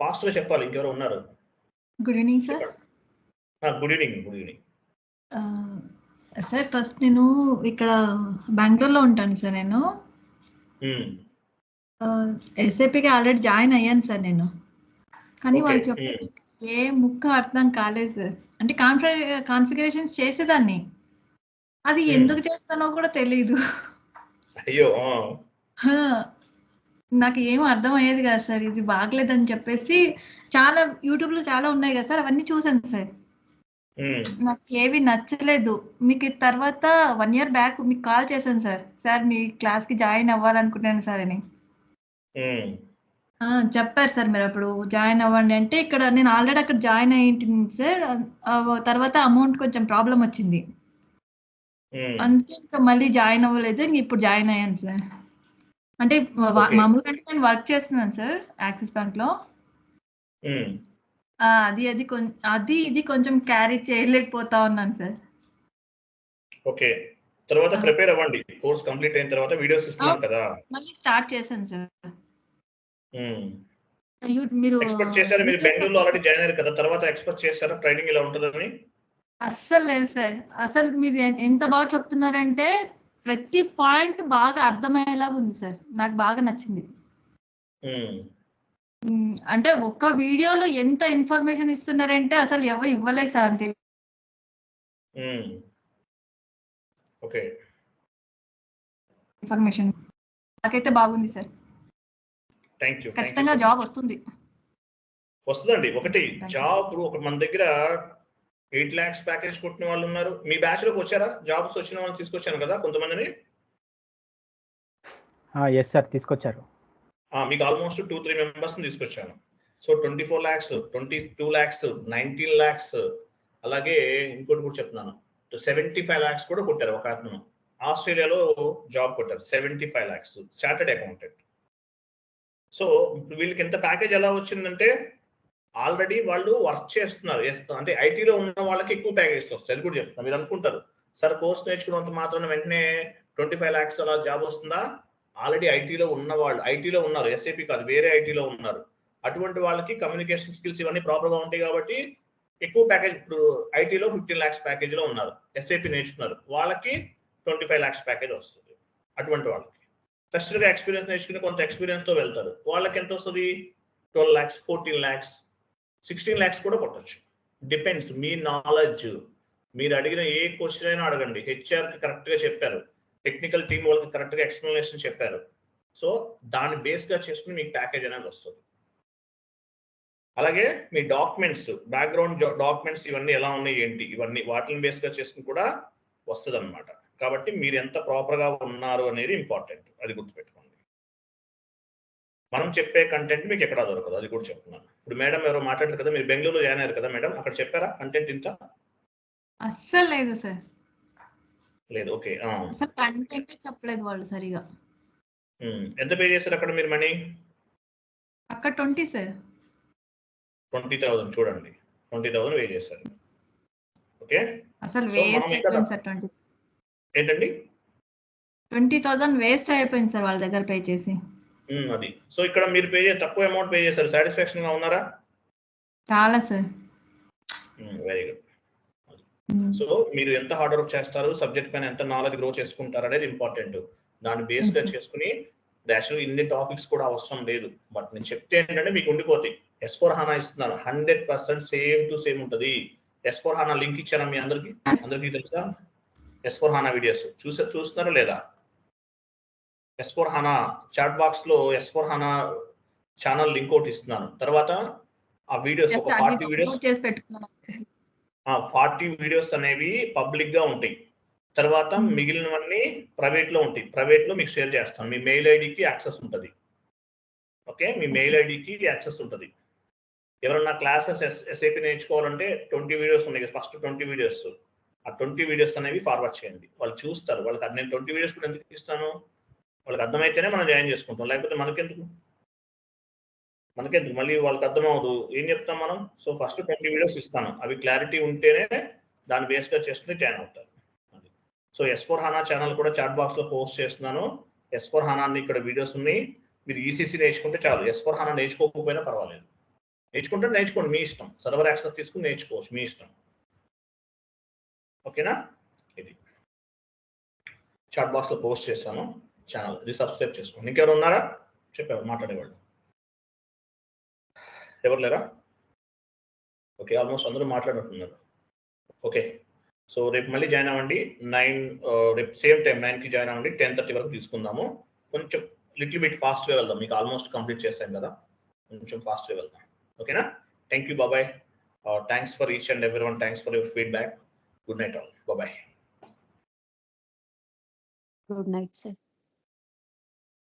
ఫాస్ట్గా చెప్పాలి ఇంకెవరు ఉన్నారు. Good evening sir good evening good evening sir first నేను ఇక్కడ బెంగళూరులో ఉంటాను సార్ నేను. ఎస్ఏపికి ఆల్రెడీ జాయిన్ అయ్యాను సార్ నేను. కానీ వాళ్ళు Okay, చెప్పే ఏ ముక్క అర్థం కాలేదు సార్ అంటే కాన్ఫి కాన్ఫిగరేషన్స్ చేసేదాన్ని. అది Hmm. ఎందుకు చేస్తానో కూడా తెలియదు అయ్యో నాకు ఏం అర్థం అయ్యేది కాదు సార్. ఇది బాగలేదని చెప్పేసి చాలా యూట్యూబ్లో చాలా ఉన్నాయి కదా సార్. అవన్నీ చూసాను సార్. నాకు ఏవి నచ్చలేదు. మీకు తర్వాత వన్ ఇయర్ బ్యాక్ మీకు కాల్ చేశాను సార్. సార్ మీ క్లాస్కి జాయిన్ అవ్వాలనుకుంటాను సార్ అని. చెప్పారు సార్ మీరు అప్పుడు జాయిన్ అవ్వండి అంటే ఇక్కడ నేను ఆల్రెడీ అక్కడ జాయిన్ అయ్యింది సార్. తర్వాత అమౌంట్ కొంచెం ప్రాబ్లం వచ్చింది. అందుకే ఇంకా మళ్ళీ జాయిన్ అవ్వలేదు. ఇప్పుడు జాయిన్ అయ్యాను సార్. అంటే. మామూలుగా అంటే నేను వర్క్ చేస్తున్నాను సార్ యాక్సిస్ బ్యాంక్లో. ఉమ్. ఆ, అది అది అది ఇది కొంచెం క్యారీ చేయలేకపోతా ఉన్నాను సార్. ఓకే. తర్వాత. ప్రిపేర్ అవ్వండి. కోర్స్ కంప్లీట్ అయిన తర్వాత వీడియోస్ ఇస్తున్నారు కదా. మళ్ళీ స్టార్ట్ చేశాను సార్. మీరు ఎక్స్పెక్ట్ చేశారు మీరు బెంగళూరులో ఆల్రెడీ జాయిన్ అయ్యారు కదా తర్వాత ఎక్స్పెక్ట్ చేశారా? ట్రైనింగ్ ఇలా ఉంటుందని అస్సలు లేదు సార్. అసలు మీరు ఎంత బాగా చెప్తున్నారంటే ప్రతి పాయింట్ బాగా అర్థమయ్యేలాగా ఉంది సార్. నాకు బాగా నచ్చింది. అంటే ఒక్క వీడియోలో ఎంత ఇన్ఫర్మేషన్ ఇస్తున్నారంటే అసలు ఎవరు ఇవ్వలేదు సార్ అంతే. ఓకే. ఇన్ఫర్మేషన్. నాకైతే బాగుంది సార్. Thank you. ఖచ్చితంగా జాబ్ వస్తుంది. వస్తుందండి. ఒకటి. జాబ్ ఒక మన దగ్గర ఎయిట్ ల్యాక్స్ ప్యాకేజ్ కొట్టిన వాళ్ళు ఉన్నారు. మీ బ్యాచ్లోకి వచ్చారా? జాబ్స్ వచ్చిన వాళ్ళు తీసుకొచ్చాను కదా కొంతమందిని? ఎస్ సార్ తీసుకొచ్చారు. మీకు ఆల్మోస్ట్ టూ త్రీ మెంబర్స్ తీసుకొచ్చాను. So twenty four lakhs twenty two lakhs nineteen lakhs అలాగే ఇంకోటి కూడా చెప్తున్నాను. సెవెంటీ ఫైవ్ ల్యాక్స్ కూడా కొట్టారు ఒక అతను. ఆస్ట్రేలియాలో జాబ్ కొట్టారు seventy five lakhs chartered accountant so వీళ్ళకి ఎంత ప్యాకేజ్ ఎలా వచ్చిందంటే ఆల్రెడీ వాళ్ళు వర్క్ చేస్తున్నారు ఎస్ అంటే ఐటీలో ఉన్న వాళ్ళకి ఎక్కువ ప్యాకేజ్ వస్తుంది అది కూడా చెప్తాను మీరు అనుకుంటారు. సార్ కోర్స్ నేర్చుకున్నంత మాత్రం వెంటనే ట్వంటీ ఫైవ్ ల్యాక్స్ అలా జాబ్ వస్తుందా? ఆల్రెడీ ఐటీలో ఉన్న వాళ్ళు ఐటీలో ఉన్నారు. ఎస్ఏపి కాదు వేరే ఐటీలో ఉన్నారు. అటువంటి వాళ్ళకి కమ్యూనికేషన్ స్కిల్స్ ఇవన్నీ ప్రాపర్గా ఉంటాయి కాబట్టి ఎక్కువ ప్యాకేజ్ ఇప్పుడు ఐటీలో ఫిఫ్టీన్ ల్యాక్స్ ప్యాకేజ్లో ఉన్నారు. ఎస్ఏపి నేర్చుకున్నారు. వాళ్ళకి ట్వంటీ ఫైవ్ ల్యాక్స్ ప్యాకేజ్ వస్తుంది. అటువంటి వాళ్ళకి. ఫస్ట్గా ఎక్స్పీరియన్స్ నేర్చుకుని కొంత ఎక్స్పీరియన్స్తో వెళ్తారు. వాళ్ళకి ఎంత వస్తుంది? Twelve lakhs fourteen lakhs. Sixteen lakhs కూడా కొట్టచ్చు. డిపెండ్స్ మీ నాలెడ్జ్ మీరు అడిగిన ఏ క్వశ్చన్ అయినా అడగండి. హెచ్ఆర్కి కరెక్ట్గా చెప్పారు. టెక్నికల్ టీం వాళ్ళకి కరెక్ట్గా ఎక్స్ప్లెనేషన్ చెప్పారు. సో దాన్ని బేస్గా చేసుకుని మీకు ప్యాకేజ్ అనేది వస్తుంది. అలాగే మీ డాక్యుమెంట్స్ బ్యాక్గ్రౌండ్ డాక్యుమెంట్స్ ఇవన్నీ ఎలా ఉన్నాయి ఏంటి? ఇవన్నీ వాటిని బేస్గా చేసుకుని కూడా వస్తుంది అనమాట కాబట్టి మీరు ఎంత ప్రాపర్గా ఉన్నారు అనేది ఇంపార్టెంట్ అది గుర్తుపెట్టుకోండి. మనం చెప్పే కంటెంట్ మీకు ఎక్కడ దొరకదు అది కూడా చెప్తున్నాను. ఇప్పుడు మేడం ఎవరో మాట్లాడారు కదా మీరు బెంగళూరులో జాయిన్ అయ్యారు కదా మేడం అక్కడ చెప్పారా కంటెంట్ ఇంత? అస్సలు లేదు సార్. లేదు ఓకే అసలు కంటెంట్ చెప్పలేదు వాళ్ళు సరిగా. ఎంత పే చేశారు అక్కడ మీరు మనీ? అక్కడ ట్వంటీ సార్. ట్వంటీ థౌసండ్ చూడండి ట్వంటీ థౌసండ్ పే చేశారు. ఓకే? అసలు వేస్ట్ అయిపోయింది సార్ ట్వంటీ. ఏంటండి? ట్వంటీ థౌసండ్ వేస్ట్ అయిపోయింది సార్ వాళ్ళ దగ్గర పే చేసి. అది. సో ఇక్కడ మీరు పే చే తక్కువ అమౌంట్ పే చేశారు. సాటిస్ఫాక్షన్గా ఉన్నారా? చాలా సార్ వెరీ గుడ్ సో మీరు ఎంత హార్డ్ వర్క్ చేస్తారు సబ్జెక్ట్ పైన ఎంత నాలెడ్జ్ గ్రో చేసుకుంటారు అనేది ఇంపార్టెంట్ దాన్ని బేస్గా. చేసుకుని యాక్చువల్ ఇన్ని టాపిక్స్ కూడా అవసరం లేదు. బట్ నేను చెప్తే ఏంటంటే మీకు ఉండిపోతాయి. ఎస్ ఫోర్ హానా ఇస్తున్నాను hundred percent same to same ఉంటుంది. ఎస్ ఫోర్ హానా లింక్ ఇచ్చారా మీ అందరికి? అందరికీ తెలుసా? ఎస్ ఫోర్ హానా వీడియోస్ చూసే చూస్తున్నారా లేదా? ఎస్ ఫోర్ హానా చాట్ బాక్స్లో S four HANA channel link ఒకటి ఇస్తున్నాను. తర్వాత ఆ వీడియోస్ ఒక ఫార్టీ వీడియోస్ ఫార్టీ వీడియోస్ అనేవి పబ్లిక్గా ఉంటాయి. తర్వాత Hmm. మిగిలినవన్నీ ప్రైవేట్లో ఉంటాయి. ప్రైవేట్లో మీకు షేర్ చేస్తాను. మీ మెయిల్ ఐడికి యాక్సెస్ ఉంటుంది. ఓకే మీ మెయిల్ ఐడికి యాక్సెస్ ఉంటుంది. ఎవరన్నా క్లాసెస్ ఎస్ ఎస్ఐపి నేర్చుకోవాలంటే ట్వంటీ వీడియోస్ ఉన్నాయి ఫస్ట్ ట్వంటీ వీడియోస్ ఆ ట్వంటీ వీడియోస్ అనేవి ఫార్వర్డ్ చేయండి. వాళ్ళు చూస్తారు. వాళ్ళకి నేను ట్వంటీ వీడియోస్ కూడా ఎందుకు ఇస్తాను? వాళ్ళకి అర్థమైతేనే మనం జాయిన్ చేసుకుంటాం. లేకపోతే మనకెందుకు? మనకెందుకు? మళ్ళీ వాళ్ళకి అర్థమవుదు ఏం చెప్తాం మనం? సో ఫస్ట్ ట్వంటీ వీడియోస్ ఇస్తాను. అవి క్లారిటీ ఉంటేనే దాన్ని బేస్గా చేసుకుని జాయిన్ అవుతారు. So S four HANA channel కూడా చాట్ బాక్స్లో పోస్ట్ చేస్తున్నాను. ఎస్ ఫోర్ హానా అని ఇక్కడ వీడియోస్ ఉన్నాయి. మీరు ఈసీసీ నేర్చుకుంటే చాలు. ఎస్ ఫోర్ హానా నేర్చుకోకపోయినా పర్వాలేదు. నేర్చుకుంటే నేర్చుకోండి. మీ ఇష్టం. సర్వర్ యాక్సెస్ తీసుకుని నేర్చుకోవచ్చు. మీ ఇష్టం. ఓకేనా? ఇది. చాట్ బాక్స్లో పోస్ట్ చేస్తాను ఛానల్ ఇది సబ్స్క్రైబ్ చేసుకోండి. ఇంకెవరు ఉన్నారా? చెప్పారు మాట్లాడేవాళ్ళు. ఎవరు లేరా? ఓకే ఆల్మోస్ట్ అందరూ మాట్లాడుతున్నారు. ఓకే సో రేపు మళ్ళీ జాయిన్ అవ్వండి. నైన్ రేపు సేమ్ టైం నైన్కి జాయిన్ అవ్వండి. టెన్ థర్టీ వరకు తీసుకుందాము. కొంచెం లిటిల్ బిట్ ఫాస్ట్గా వెళ్దాం. మీకు ఆల్మోస్ట్ కంప్లీట్ చేస్తాం కదా. కొంచెం ఫాస్ట్గా వెళ్దాం. ఓకేనా? Thank you bye bye thanks for each and every one thanks for your feedback good night all bye bye good night sir